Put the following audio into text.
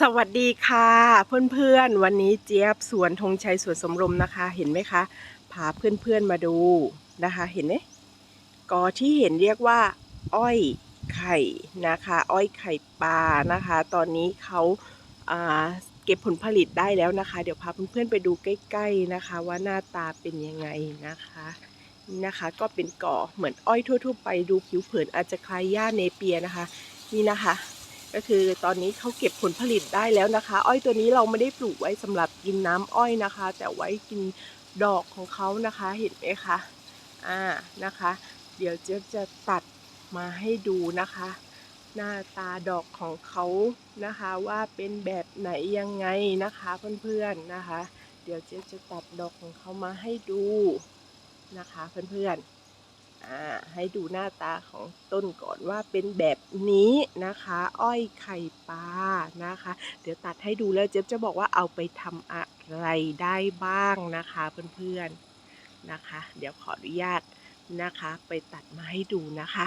สวัสดีค่ะเพื่อนๆ วันนี้เจี๊ยบสวนธงชัยสวนสมรมนะคะ เห็นไหมคะพาเพื่อนๆมาดูนะคะ เห็นไหมกอที่เห็นเรียกว่า อ้อยไข่นะคะ อ้อยไข่ปลานะคะ ตอนนี้เขาาเก็บผลผลิตได้แล้วนะคะ เดี๋ยวพาเพื่อนๆไปดูใกล้ ๆนะคะ ว่าหน้าตาเป็นยังไงนะคะนี่นะคะก็เป็นกอเหมือนอ้อยทั่ว ๆ ไปดูผิวเผินอาจจะคล้ายหญ้าเนเปียนะคะ นี่นะคะ ก็คือตอนนี้เขาเก็บผลผลิตได้แล้วนะคะ อ้อยตัวนี้เราไม่ได้ปลูกไว้สำหรับกินน้ำอ้อยนะคะ แต่ไว้กินดอกของเขานะคะเห็นไหมคะอ่านะคะ เดี๋ยวเจ๊จะตัดมาให้ดูนะคะ หน้าตาดอกของเขานะคะว่าเป็นแบบไหนยังไงนะคะเพื่อนๆนะคะ เดี๋ยวเจ๊จะตัดดอกของเขามาให้ดูนะคะเพื่อนๆ อ่าให้ดูหน้าตาของต้นก่อนว่าเป็นแบบนี้นะคะ อ้อยไข่ปลานะคะ เดี๋ยวตัดให้ดูแล้วเจ๊บจะบอกว่าเอาไปทำอะไรได้บ้างนะคะเพื่อนๆนะคะ เดี๋ยวขออนุญาตนะคะ ไปตัดมาให้ดูนะคะ